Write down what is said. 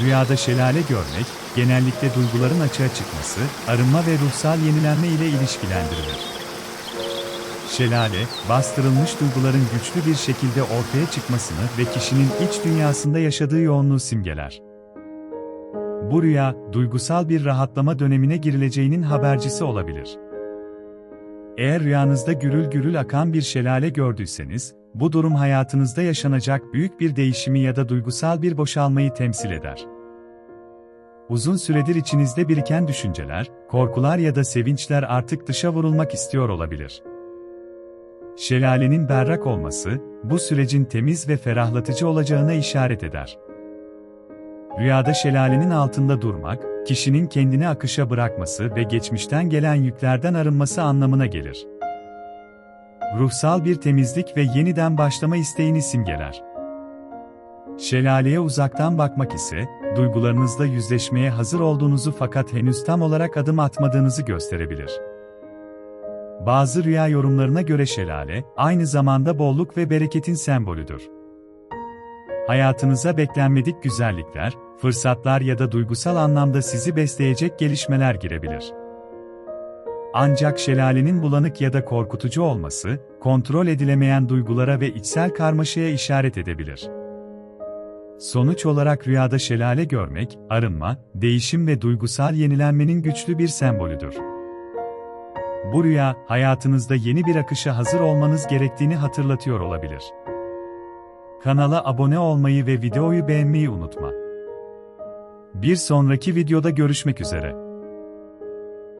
Rüyada şelale görmek, genellikle duyguların açığa çıkması, arınma ve ruhsal yenilenme ile ilişkilendirilir. Şelale, bastırılmış duyguların güçlü bir şekilde ortaya çıkmasını ve kişinin iç dünyasında yaşadığı yoğunluğu simgeler. Bu rüya, duygusal bir rahatlama dönemine girileceğinin habercisi olabilir. Eğer rüyanızda gürül gürül akan bir şelale gördüyseniz, bu durum hayatınızda yaşanacak büyük bir değişimi ya da duygusal bir boşalmayı temsil eder. Uzun süredir içinizde biriken düşünceler, korkular ya da sevinçler artık dışa vurulmak istiyor olabilir. Şelalenin berrak olması, bu sürecin temiz ve ferahlatıcı olacağına işaret eder. Rüyada şelalenin altında durmak, kişinin kendini akışa bırakması ve geçmişten gelen yüklerden arınması anlamına gelir. Ruhsal bir temizlik ve yeniden başlama isteğini simgeler. Şelaleye uzaktan bakmak ise, duygularınızla yüzleşmeye hazır olduğunuzu fakat henüz tam olarak adım atmadığınızı gösterebilir. Bazı rüya yorumlarına göre şelale, aynı zamanda bolluk ve bereketin sembolüdür. Hayatınıza beklenmedik güzellikler, fırsatlar ya da duygusal anlamda sizi besleyecek gelişmeler girebilir. Ancak şelalenin bulanık ya da korkutucu olması, kontrol edilemeyen duygulara ve içsel karmaşaya işaret edebilir. Sonuç olarak rüyada şelale görmek, arınma, değişim ve duygusal yenilenmenin güçlü bir sembolüdür. Bu rüya, hayatınızda yeni bir akışa hazır olmanız gerektiğini hatırlatıyor olabilir. Kanala abone olmayı ve videoyu beğenmeyi unutma. Bir sonraki videoda görüşmek üzere.